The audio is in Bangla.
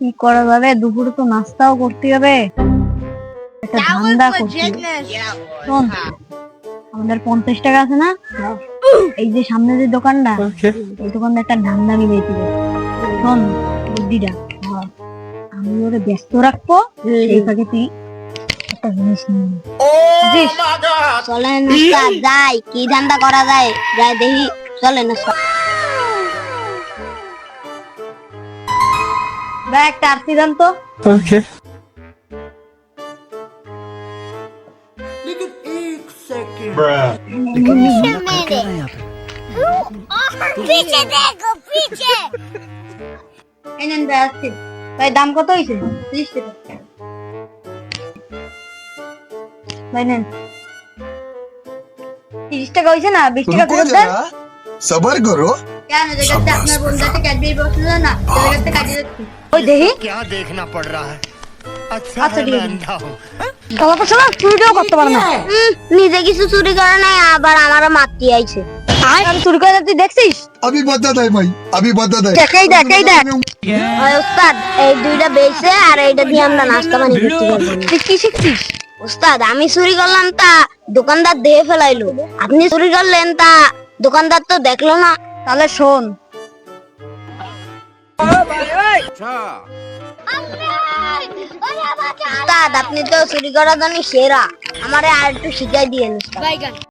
কি করা যাবে? দুপুরে তো নাস্তাও করতে হবে। একটা ধান্দা করতে শোন আমাদের পঞ্চাশ টাকা আছে না? এই যে সামনে যে দোকানটা এই দোকানটা একটা ধান্দা মিলাইতে হবে শোন বুদ্ধিটা। আমি ওরে ব্যস্ত রাখব এই ফাঁকে তুই একটা জিনিস নিয়ে। বুঝছিস? চলেন যাই। কি ধান্দা করা যায়? যাই দেখি। চলেন উস্তাদ ভাই একটা আরতি দেন তো। ওকে। ভাই দাম কত হয়েছে? ত্রিশ টাকা। ত্রিশ টাকা হয়েছে না? বিশ টাকা ফেরত দেন। সবার করো কেন জায়গাতে আপনার বন্ধুতে ক্যাডবেরি বক্স না জায়গাতে কাটিয়ে যাচ্ছি ওই দেখি क्या देखना पड़ रहा है अच्छा अच्छा, है ठीक मैं है। अंधा हूँ তোমার তো শোনা চুরিটাও করতে পারে না হুম, নিজে কিছু চুরি করে নাই আবার আমারও মারতে আইছে আমি চুরি করে তুই দেখছিস अभी बताता है भाई अभी बताता है দেখাই দেখ এই দেখ ওই উস্তাদ এই দুইটা বেচে আর এইটা দিয়ে আমরা নাস্তা পানি করতে পারবো না। তুই কি শিখছিস উস্তাদ আমি চুরি করলাম তা দোকানদার দেখে ফেলাইলো আপনি চুরি করলেন তা দোকানদার তো দেখলো না তাহলে শোন। আপনি তো চুরি করার জন্য সেরা। আমারে আর একটু শিখাই উস্তাদ